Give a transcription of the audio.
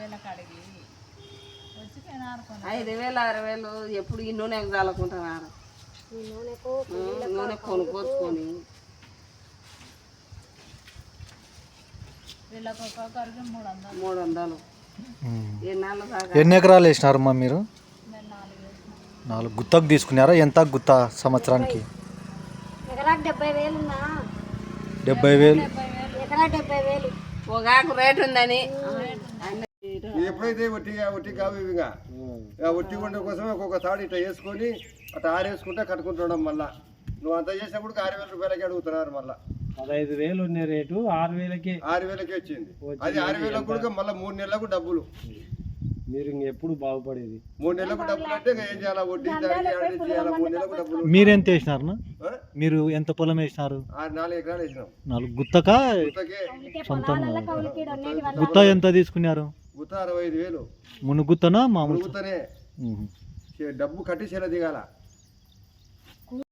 వేలకు అడిగి వచ్చి నేను ఆడుకున్నాను ఐదు వేలు ఆరు వేలు ఎప్పుడు ఈ నూనె చల్లుకుంటున్నారు నూనె కొనుక్కొచ్చుకొని. వీళ్ళకి ఒక్కొక్కరికి మూడు వందలు మూడు వందలు ఎన్నాళ్ళు దాకా? ఎన్ని ఎకరాలు వేసినారమ్మా మీరు? మేము నాలుగు వేసినాం. నాలుగు గుత్తకు తీసుకున్నారా? ఎంత గుత్త సంవత్సరానికి? ఎకరాకు డెబ్బై వేలు. ఉన్నా డెబ్బై వేలు. ఎకరా డెబ్బై వేలు. పొగాకు రేటు ఉందని. ఎప్పుడైతే ఒట్టి ఒట్టి కావు ఇవి ఇంకా ఇక ఒట్టి ఉండే కోసమే ఒక్కొక్క తాడు ఇట్లా వేసుకొని అట్లా ఆరేసుకుంటే కట్టుకుంటుండం మళ్ళా నువ్వు అంత చేసినప్పుడు ఆరు వేల రూపాయలకి అడుగుతున్నారు మళ్ళా పదహైదు వేలు ఉన్న రేటు ఆరు వేలకి. ఆరు వేలకి వచ్చింది. అది ఆరు వేలకు కూడా మళ్ళీ మూడు నెలలకు డబ్బులు. మీరు ఇంకెప్పుడు బాగుపడేది? మూడు నెలలకు డబ్బులు అంటే ఏం చేయాలా? వడ్డీ చేయాలా? మూడు నెలలకు డబ్బులు మీరెంత వేసినారు ఆ? మీరు ఎంత పొలం వేసినారు? ఆరు నాలుగు ఎకరాలు వేసినాం. నాలుగు గుత్తకా? గుత్తకే. సొంతం గుత్త ఎంత తీసుకున్నారు? గుత్త అరవై ఐదు వేలు మును గుత్తనా మామూలు గుత్తనే ఉహు. చే- డబ్బు కట్టి చేల దిగాల